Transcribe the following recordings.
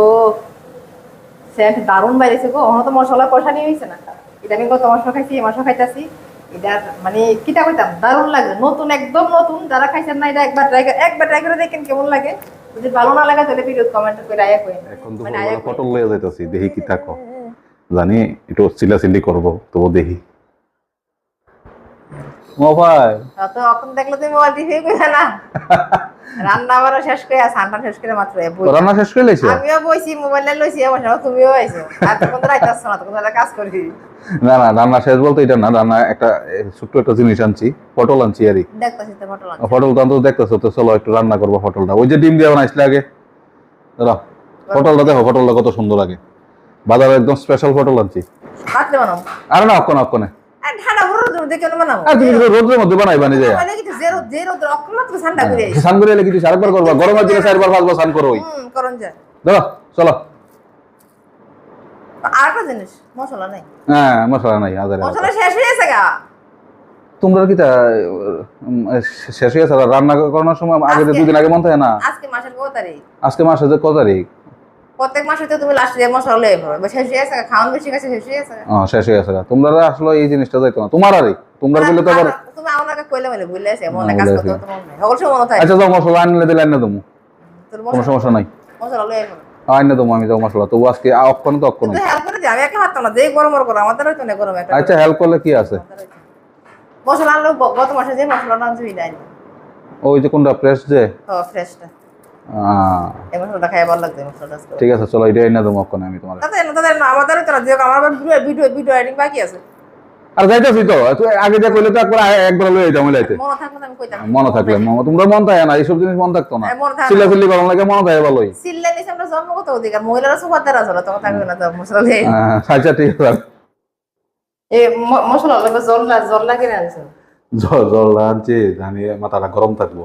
ও Saint দারুণ বাইরেছে গো। তো মশলা কষা নিয়ে হয়েছে না। এটা আমি কত মশলা খাইছি এই মশলা খাইতাছি। এটা মানে কিটা কইতাম? দারুণ লাগে। নতুন একদম নতুন। যারা খাইছেন না এটা একবার ট্রাই একবার ট্রাই করে দেখেন কেমন লাগে। যদি ভালো না লাগে তাহলে ভিডিও কমেন্ট করে আয়া কইন। এখন তো মানে পটল লয়ে যাইতাছি দেখি কি জানি একটু চিল্লাচিল্লি করব তবু দেখি। ও ভাই তো এখন দেখলে তুমি মোবাইল দিয়ে না। রান্না বাড়া শেষ করে সান্ডা শেষ করে মাত্র রান্না শেষ করে লাইছে? আমিও বইছি মোবাইলে লইছি তুমিও আইছো আর তখন তো না তখন কাজ করি। না না রান্না শেষ বলতে এটা না রান্না একটা ছোট্ট একটা জিনিস আনছি পটল আনছি আরই দেখতেছি তো ফটো লাগছে পটল তো দেখতেছো তো চলো একটু রান্না করব পটলটা। ওই যে ডিম দিয়ে বানাইছিলে আগে। পটলটা দেখো পটলটা কত সুন্দর লাগে। বাজারে একদম স্পেশাল পটল আনছি। কাটলে আর না অক্ষণ অক্ষণে। চলো। জিনিস মশলা নাই। হ্যাঁ মশলা নাই আদারে মশলা শেষ হয়ে গেছে গা। তোমরা কি তা শেষ হয়ে গেছে? রান্না করানোর সময় আগে দুদিন আগে মন থাকে না? আজকে মাসের কত তারিখ? আজকে মাসে যে কত তারিখ? প্রত্যেক মাসে তো তুমি লাস্টে মশলা লয়ে পড়ো এবার শেষ হয়ে গেছে খাওয়ান বেশি গেছে শেষ হয়ে গেছে। ও শেষ হয়ে গেছে তোমরা আসলে এই জিনিসটা যাইতো না। তোমার আরে তোমরা বললে তো আবার তুমি আমার আগে কইলে মানে ভুলে আছে মনে হ্যাঁ, কাজ করতে। তো মনে নাই সকল সময় মনে থাকে। আচ্ছা যাও মশলা আনলে দিলে আনে দেবো। তোর কোনো সমস্যা নাই। মশলা লয়ে আইনে আমি যাও মশলা। তবু আজকে অক্ষণ তো অক্ষণ। হেল্প করে যে আমি একা হারতাম না যে গরম করো আমাদের হয়তো না গরম একটা আচ্ছা হেল্প করলে কি আছে? মশলা আনলো গত মাসে যে মশলাটা আনছি নাই ওই যে কোনটা প্রেস যে? ফ্রেশটা ভালো। ঠিক আছে চলো এটা এনে দেবো অক্ষণ আমি তোমার আমাদের আমার ভিডিও ভিডিও ভিডিও বাকি আছে। আর যাইতেছি তো আগে যা কইলে তো একবার একবার লয়ে যাইতাম লাইতে মনে থাকলে মনে থাকলে তোমরা মন থাকে না এইসব জিনিস মন থাকতো না। হ্যাঁ, থাকে। চিল্লা চিল্লি করার লাগে মনে থাকে ভালোই। সিল্লে নিছে আমরা জন্মগত অধিকার মহিলারা সুপারদার আছে তখন থাকবে না তো মশলা দিয়ে। আহ, আচ্ছা ঠিক আছে। ম- মশলা লাগবে জল না জল লাগে না জল জল আনছি জানি মাথাটা গরম থাকব।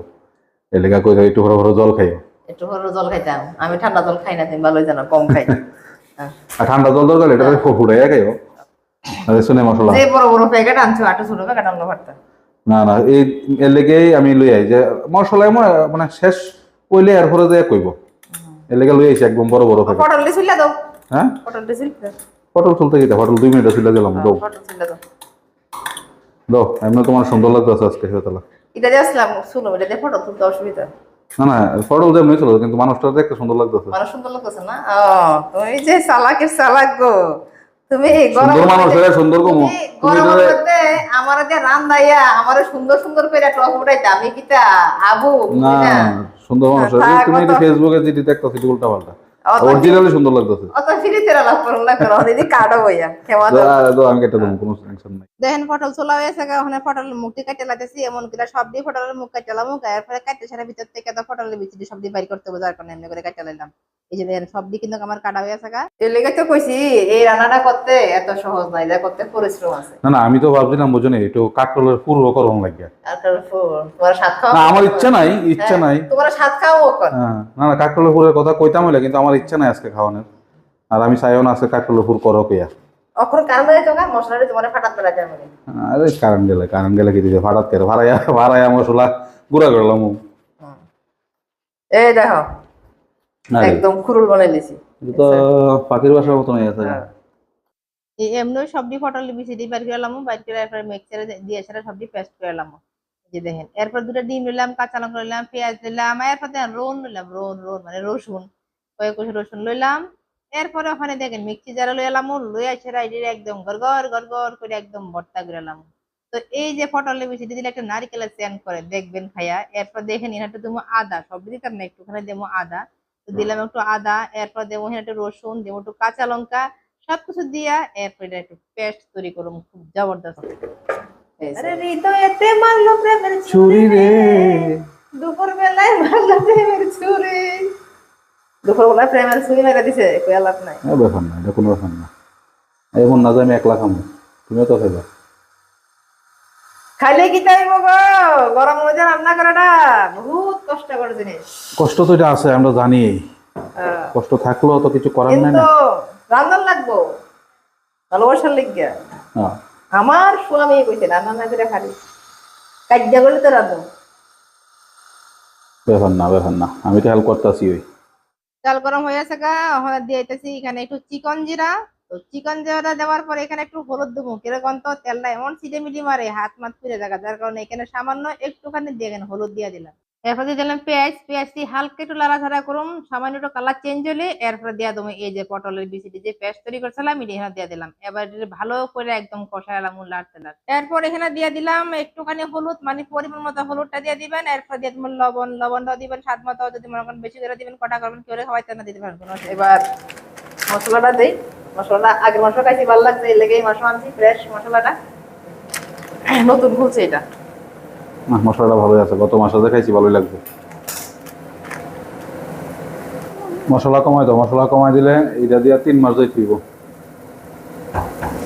এই লেগা কই একটু ঘরে ঘরে জল খাইও। একটু হলো জল খাইতাম। আমি ঠান্ডা জল খাই না তুমি ভালোই জানো কম খাই হ্যাঁ। আর ঠান্ডা জল দরকার এটা ফুড়ে খাইও। আরে শুনে মশলা। যে বড় বড় প্যাকেট আনছো আটু ছোট প্যাকেট আনলো পারতাম না না এই এর লেগেই আমি লই আই যে মশলা মানে শেষ কইলে এরপরে যে কইব। এর লেগে লই আইছি একদম বড় বড় প্যাকেট। পটল দিয়ে ছিলে দাও। হ্যাঁ? পটল পটল তুলতে গিয়ে পটল দুই মিনিট ছিল দিলাম দাও। পটল ছিলে দাও। দাও এমনি তোমার সুন্দর লাগতেছে আজকে হেতালা এটা দিয়ে আসলাম শুনো এটা দিয়ে ফটো তুলতে অসুবিধা। না না পটল যেমনি ছিল কিন্তু মানুষটা দেখতে সুন্দর লাগতেছে। মানুষ সুন্দর লাগতেছে না? ও তুমি যে চালাকের চালাক গো। তুমি সুন্দর মানুষ হয়ে সুন্দর কমো তুমি তুমি গরমের ধরে মধ্যে আমার যে রান্দাইয়া আমার সুন্দর সুন্দর করে টক উঠাইতে আমি কিতা আবু? না সুন্দর মানুষ তুমি অত- ফেসবুকে যেটি দেখতেছি এটি উল্টা পাল্টা অরিজিনালি সুন্দর লাগতেছে। অত ফিরি তেরা লাভ করুন না করো। দিদি কাটো বইয়া কেমন আমি কেটে দেবো কোনো টেনশন নাই। দেখেন পটল চলা হয়েছে ওখানে পটলের মুখটি কাটে লাগতেছি এমন করে সব দিয়ে পটলের মুখ কাটে লাম এরপরে কাটতে সারা ভিতর থেকে তো পটলের ভিতরে সব দিয়ে বাইর করতে হবে যার কারণে এমনি করে কাটে লাইলাম। এই যে দেখেন সব দিয়ে কিন্তু আমার কাটা হয়ে আছে গা। এর লেগে তো কইছি এই রান্নাটা করতে এত সহজ নাই যা করতে পরিশ্রম আছে। না না আমি তো ভাবছিলাম বুঝনি একটু কাকরলের পুরো করম লাগিয়া। আর তারপর তোমার সাত খাওয়া না আমার ইচ্ছা নাই ইচ্ছা নাই। তোমার সাত খাওয়া কর হ্যাঁ না না কাকরলের পুরের কথা কইতাম হইলে কিন্তু আমার ইচ্ছা নাই আজকে খাওয়ানোর। আর আমি চাইও না আজকে কাকরলের পুর করো কইয়া। অখন কারণ তো মশলাটা তোমার ফাটাত বেড়া যাবে আরে কারণ গেলে কারণ গেলে কি দিতে? ফাটাত কেটে ভাড়াইয়া ভাড়াইয়া মশলা গুঁড়া করলাম এই দেখো একদম খুরুল বানাই দিছি। তো পাখির বাসার মতন হয়ে আছে। এই এমনি সবজি দিয়ে করে এরপরে মিক্সারে দিয়ে সবজি পেস্ট করে যে দেখেন এরপর দুটো ডিম নিলাম কাঁচা লঙ্কা নিলাম পেঁয়াজ নিলাম এরপর রোন নিলাম রোন রোন মানে রসুন কয়েক রসুন লইলাম এরপরে ওখানে দেখেন মিক্সি যারা লই এলাম লই আসে রাইডি একদম গড়গড় গড়গড় করে একদম ভর্তা করে এলাম। তো এই যে পটলের বিচি দিলে একটা নারিকেলের চ্যান করে দেখবেন খাইয়া। এরপর দেখেন এখানে দেবো আদা সব দিতাম না একটুখানি দেবো আদা। তো দিলাম একটু আদা এরপর দেবো এখানে একটু রসুন দেবো একটু কাঁচা লঙ্কা সবকিছু দিয়া এরপর এটা একটু পেস্ট তৈরি করুন খুব জবরদস্ত। চুরি রে। দুপুর বেলায় মারলো প্রেমের ছুরি। দুপুর বেলায় প্রেমের মেরে দিছে কই লাভ নাই। এ ব্যাপার না এটা কোনো ব্যাপার না। এমন না যে আমি একলা খাব তুমিও তো খাইবা। খাইলে কি তাই গো? গরম মধ্যে রান্না করাটা বহুত কষ্টকর জিনিস। কষ্ট তো এটা আছে আমরা জানি। কষ্ট থাকলেও তো কিছু করার নাই না। রান্নার লাগবো ভালোবাসার লিগিয়া হ্যাঁ। আমার স্বামী কইছে রান্না না করে খালি কাজ্যা করলে তো রান্ধো ব্যাপার না ব্যাপার না আমি তো হেল্প করতেছি ওই। চাল গরম হয়ে আছে গা ওখানে দিয়েছি এখানে একটু চিকন জিরা। তো চিকন জিরাটা দেওয়ার পরে এখানে একটু হলুদ দেবো। কীরকম তো তেলটা এমন সিটে মিটি মারে হাত মাত পুড়ে জায়গা যার কারণে এখানে সামান্য একটুখানি দিয়ে হলুদ দিয়ে দিলাম। এরপর দিয়ে দিলাম পেঁয়াজ পেঁয়াজটি হালকা একটু লাড়াচাড়া করুন, সামান্য একটু কালার চেঞ্জ হলে এরপরে দিয়ে দেবো এই যে পটলের বিচিটি যে পেস্ট তৈরি করছিলাম, এটি এখানে দিয়ে দিলাম। এবার ভালো করে একদম কষাইলাম লাড়তে লাড়তে। এরপর এখানে দিয়ে দিলাম একটুখানি হলুদ মানে পরিমাণ মতো হলুদটা দিয়ে দিবেন, এরপর দিয়ে দেবেন লবণ, লবণটাও দিবেন স্বাদ মতো, যদি মনে করেন বেশি করে দিবেন, কটা করবেন, কেউ খাওয়াইতে না, দিতে পারবেন। এবার মশলাটা দেই, মশলাটা আগে মশলা খাইছি, ভালো লাগছে, এই লেগেই মশলা আনছি ফ্রেশ মশলাটা। নতুন খুলছে এটা। না মশলাটা ভালোই আছে। গত মাসে খাইছি ভালোই লাগবে। মশলা কমাই তো মশলা কমাই দিলে এটা দিয়ে তিন মাস যাই থইব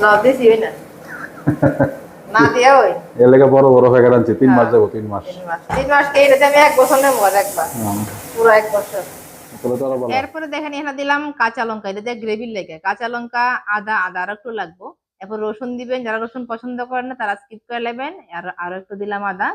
না দিছি ওই না। না দিয়া ওই এর লেগে বড় বড় প্যাকেট আনছি তিন মাস যাব তিন মাস। তিন মাস। কে এটাতে আমি এক বছর নেব একবার। পুরো এক বছর। তাহলে তো আরও ভালো। এরপরে দেখেন এখানে দিলাম কাঁচা লঙ্কা। এটা দিয়ে গ্রেভির লেগে। কাঁচা লঙ্কা আদা আদা আর একটু লাগবো। এরপর রসুন দিবেন। যারা রসুন পছন্দ করেন না তারা স্কিপ করে নেবেন। আর আরও একটু দিলাম আদা।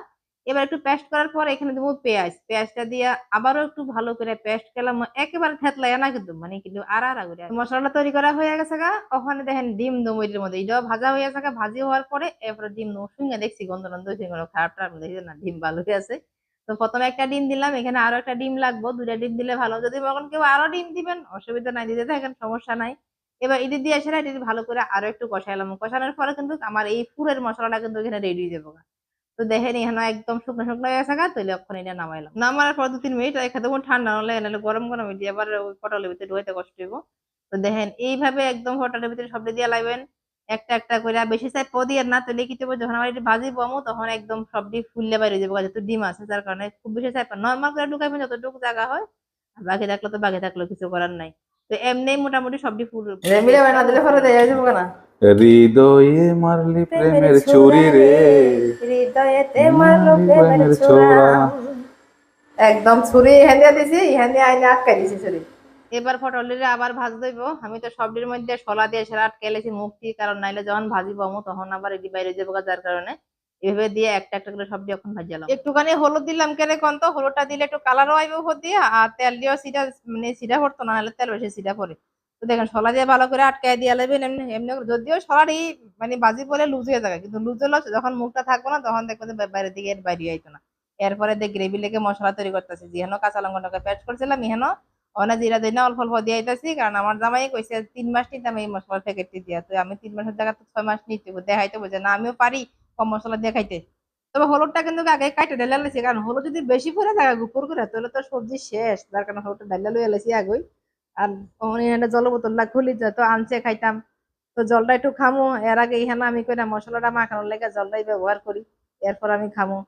এবার একটু পেস্ট করার পর এখানে দেবো পেঁয়াজ। পেঁয়াজটা দিয়ে আবারও একটু ভালো করে পেস্ট করলাম একেবারে থেতলাই না কিন্তু মানে কিন্তু আর আর করে। মশলাটা তৈরি করা হয়ে গেছে গা, ওখানে দেখেন ডিম দম এটার মধ্যে। এটাও ভাজা হয়ে গেছে ভাজি হওয়ার পরে এরপরে ডিম দম শুনে দেখছি গন্ধ গন্ধ হয়েছে কোনো খারাপ টারাপ দেখি না, ডিম ভালো হয়ে আছে। তো প্রথমে একটা ডিম দিলাম, এখানে আরও একটা ডিম লাগবো, দুইটা ডিম দিলে ভালো যদি মনে কেউ আরও ডিম দিবেন, অসুবিধা নাই, দিতে থাকেন, সমস্যা নাই। এবার এটি দিয়ে এসে এটি ভালো করে আরও একটু কষাইলাম। কষানোর পরে কিন্তু আমার এই ফুলের মশলাটা কিন্তু এখানে রেডি হয়ে যাব। তো দেখেন, এখানে একদম শুকনো শুকনো হয়ে গেছে গা তৈলে অক্ষণ এটা নামাইলাম। নামার পর দু তিন মিনিট রেখে দেবো, ঠান্ডা হলে নাহলে গরম গরম এটি আবার ওই পটলের ভিতরে ঢুকাইতে কষ্ট হইব। তো দেখেন, এইভাবে একদম পটলের ভিতরে সবটা দিয়ে লাইবেন একটা একটা করে বেশি চাই পদিয়ার না তৈলে কি যখন আমার এটি ভাজি বমো, তখন একদম সবটি ফুললে বাইরে যাব যেহেতু ডিম আছে যার কারণে খুব বেশি চাই নর্মাল করে ঢুকাইবেন, যতটুকু জায়গা হয়, আর বাকি থাকলে তো বাকি থাকলেও কিছু করার নাই। তো এমনি মোটামুটি সবটি ফুল দিলে পরে দেয়া যাব না। হৃদয়ে মারলি প্রেমের চুরি রে হৃদয়েতে মারলো প্রেমের ছোরা। একদম ছুরি এখান দিছি এখান আইনে আটকাই দিছি ছুরি। এবার পটলের আবার ভাজ দইব। আমি তো সবটির মধ্যে সলা দিয়ে সেরা আটকে লেছি মুক্তি কারণ নাইলে যখন ভাজি পাবো তখন আবার এটি বাইরে যাব যার কারণে। এভাবে দিয়ে একটা একটা করে সবজি এখন ভাজালাম একটুখানি হলুদ দিলাম কেন কোন তো? হলুদটা দিলে একটু কালারও আইবে উপর দিয়ে আর তেল দিয়েও সিটা মানে সিটা পড়তো না নাহলে তেল বেশি সিটা পড়ে। তো দেখেন শলা দিয়ে ভালো করে আটকায় দিয়ে লাগবেন এমনি এমনি। যদিও শলারই মানে বাজি পরে লুজ হয়ে যাবে, কিন্তু লুজ হলো যখন মুখটা থাকব না, তখন দেখব যে বাইরের দিকে বাইরে আইতো না। এরপরে দেখ গ্রেভি লেগে মশলা তৈরি করতেছি যেহেন কাঁচা লঙ্কাটাকে পেস্ট করছিলাম ইহেন অনেক জিরা দিন অল্প অল্প দিয়ে আইতাছি, কারণ আমার জামাই কইছে তিন মাস নিতাম এই মশলার প্যাকেটটি দিয়া। তো আমি তিন মাসের জায়গা তো ছয় মাস নিতে দেখাইতে বুঝে না, আমিও পারি কম মশলা দিয়ে খাইতে। তবে হলুদটা কিন্তু আগে কাইটে ঢেলে লেছি কারণ হলুদ যদি বেশি পরে থাকে গুপুর করে, তাহলে তো সবজি শেষ। তার কারণে হলুদটা ঢেলে লইয়া লেছি আগেই। আর এখানে জল বোতলটা খুলি যা, তো আনছে খাইতাম। তো জলটা একটু খামো, এর আগে এখানে আমি কইনা মশলাটা মাখানোর লেগে জলটাই ব্যবহার করি, এরপর আমি খামো।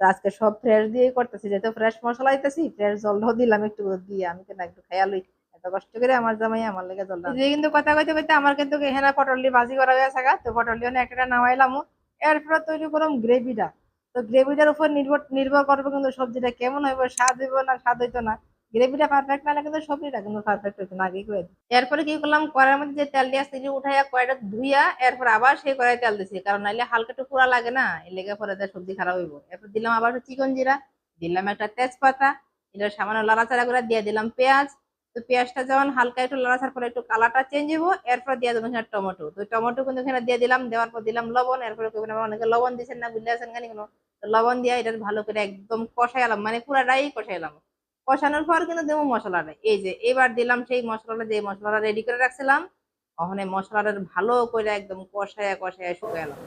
আজকে সব ফ্রেশ দিয়েই করতেছি, যেহেতু ফ্রেশ মশলা দিতেছি ফ্রেশ জলটাও দিলাম একটু দিয়ে আমি কেন একটু খাইয়া লই। এত কষ্ট করে আমার জামাই আমার লেগে জলটা যে কিন্তু কথা কইতে কইতে আমার কিন্তু এখানে পটলটি ভাজি করা হয়ে থাকা তো পটলটি অনেক একটা নামাইলাম এরপর তৈরি করলাম গ্রেভিটা তো গ্রেভিটার উপর নির্ভর নির্ভর করবে কিন্তু সবজিটা কেমন হইব, স্বাদ হইব না, স্বাদ হইতো না। গ্রেভিটা পারফেক্ট না কিন্তু সবজিটা কিন্তু পারফেক্ট হইতো না আগেই করে এরপরে কি করলাম, কড়াইয়ের মধ্যে যে তেল দিয়ে আসছে উঠাইয়া কড়াইটা ধুইয়া এরপর আবার সেই কড়াই তেল দিছি, কারণ নাইলে হালকা একটু পুরা লাগে না এই লেগে পরে সবজি খারাপ হইব। এরপর দিলাম আবার চিকন জিরা, দিলাম একটা তেজপাতা এটা সামান্য লাড়াচাড়া করে দিয়ে দিলাম পেঁয়াজ। তো পেঁয়াজটা যখন হালকা একটু লাড়াচাড়ার পরে একটু কালারটা চেঞ্জ হইব, এরপর দিয়ে দেবো টমেটো। তো টমেটো কিন্তু এখানে দিয়ে দিলাম, দেওয়ার পর দিলাম লবণ, এরপরে অনেকে লবণ দিচ্ছেন না, বুঝলে আছেন কেন কোনো লবণ দিয়ে এটা ভালো করে একদম কষাইলাম মানে পুরাটাই কষাইলাম কষানোর পর কিন্তু দেবো মশলাটা এই যে, এবার দিলাম সেই মশলাটা, যে মশলাটা রেডি করে রাখছিলাম, ওখানে মশলাটা ভালো করে একদম কষায়া কষায়া শুকাইলাম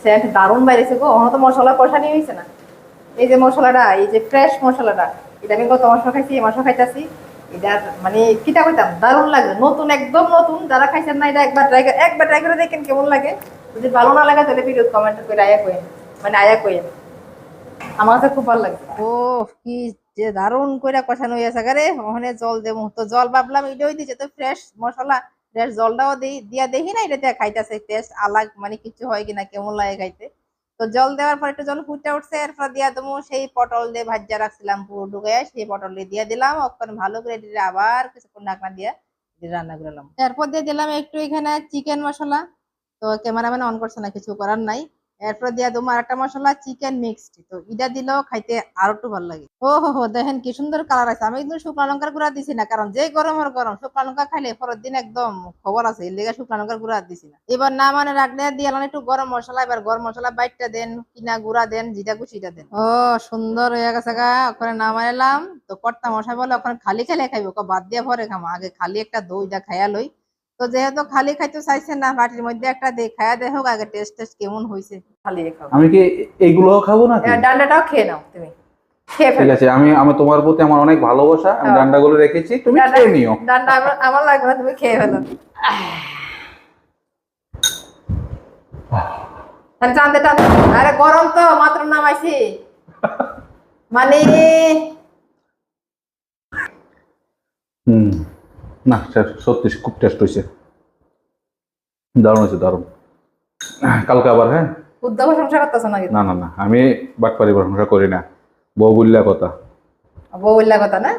সে দারুণ বাইরেছে গো, ওখানে তো মশলা কষানি হয়েছে না। এই যে মশলাটা, এই যে ফ্রেশ মশলাটা, এটা আমি গত মাসও খাইছি, এই মাসও খাইতাছি। এটা মানে কিটা কইতাম, দারুণ লাগে, নতুন, একদম নতুন, যারা খাইছেন না, এটা একবার ট্রাই করে একবার ট্রাই করে দেখেন কেমন লাগে। যদি ভালো না লাগে, তাহলে ভিডিও কমেন্ট করে আয়া কইেন মানে আয়া কইেন আমার কাছে খুব ভালো লাগে। ও কি যে দারুণ কইরা কষানো হয়েছে গারে ওখানে জল দেবো তো জল ভাবলাম এটাই দিছে, তো ফ্রেশ মশলা ফ্রেশ জলটাও দিই, দিয়া দেখি না এটা খাইতেছে টেস্ট আলাগ মানে কিছু হয় কিনা, কেমন লাগে খাইতে। তো জল দেওয়ার পর একটু জল ফুটে উঠছে, এরপর দিয়া দেবো সেই পটল দিয়ে ভাজা রাখছিলাম পুরো ঢুকে সেই পটল দিয়ে দিয়ে দিলাম ওখানে ভালো করে দিয়ে আবার কিছুক্ষণ ঢাকনা দিয়ে রান্না করলাম এরপর দিয়ে দিলাম একটু এখানে চিকেন মশলা। তো ক্যামেরাম্যান অন করছে না, কিছু করার নাই। এরপর দিয়া তোমার একটা মশলা চিকেন মিক্সড তো এটা দিলেও খাইতে আরও একটু ভালো লাগে। ও হো হো, দেখেন কি সুন্দর কালার আছে। আমি কিন্তু শুকনো লঙ্কার গুঁড়া দিছি না, কারণ যে গরমের গরম, শুকনো লঙ্কা খাইলে পরের দিন একদম খবর আছে, এর লেগে শুকনো লঙ্কার গুঁড়া দিছি না। এবার না মানে রাখলে দিয়ে এলাম একটু গরম মশলা, এবার গরম মশলা বাইটটা দেন, কিনা গুঁড়া দেন, যেটা খুশিটা দেন। ও, সুন্দর হয়ে গেছে গা, ওখানে নামাইলাম তো কর্তা মশাই বলে, ওখানে খালি খেলে খাইবো। বাদ দিয়ে পরে খামো, আগে খালি একটা দইটা খাইয়া লই। তো যেহেতু খালি খাইতে চাইছেন না বাটির মধ্যে একটা দিয়ে খাইয়া দেখো আগে টেস্ট টেস্ট কেমন হয়েছে খালি খাও আমি কি এইগুলো খাব না ডান্ডাটাও খেয়ে নাও তুমি। খেয়ে ঠিক ফেলো। আছে আমি আমি তোমার প্রতি আমার অনেক ভালোবাসা আমি হ্যাঁ। ডান্ডাগুলো রেখেছি তুমি খেয়ে নিও। ডান্ডা আমার আমার লাগবে না তুমি খেয়ে ফেলো। আরে টানতে টানতে আরে গরম তো মাত্র নামাইছি। মানে হুম। না সত্যি খুব টেস্ট হয়েছে দারুণ হয়েছে দারুণ। কালকে আবার হ্যাঁ? করতেছো নাকি? না না না আমি বাটপারি প্রশংসা করি না। বউ বুল্লা কথা। বউ বললা কথা না?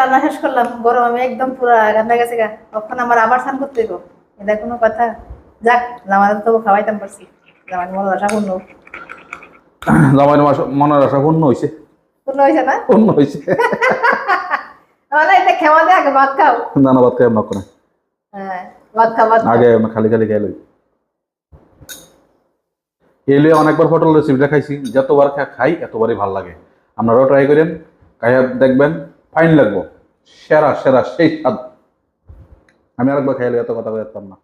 রান্না শেষ করলাম। গরম আমি একদম পুরো রান্না গেছে গা। তখন আমার আবার স্নান করতে হইব? এটা কোনো কথা। যাক তো খাওয়াইতাম পারছি। জামাইয়ের মনের আশা পূর্ণ হয়েছে পূর্ণ হয়েছে না? পূর্ণ হয়েছে এটা খেওয়া দে আগে ভাত খাও। খাই আমরা করে হ্যাঁ ভাত খাও আগে খালি খালি খাই লই। এলে অনেকবার হোটেল রেসিপিটা খাইছি। যতবার খাই এতবারই ভালো লাগে। আপনারাও ট্রাই করেন খাইয়া দেখবেন ফাইন লাগবো। সেরা সেরা সেই স্বাদ। আমি আরেকবার খাইলে এত কথা বলতাম না।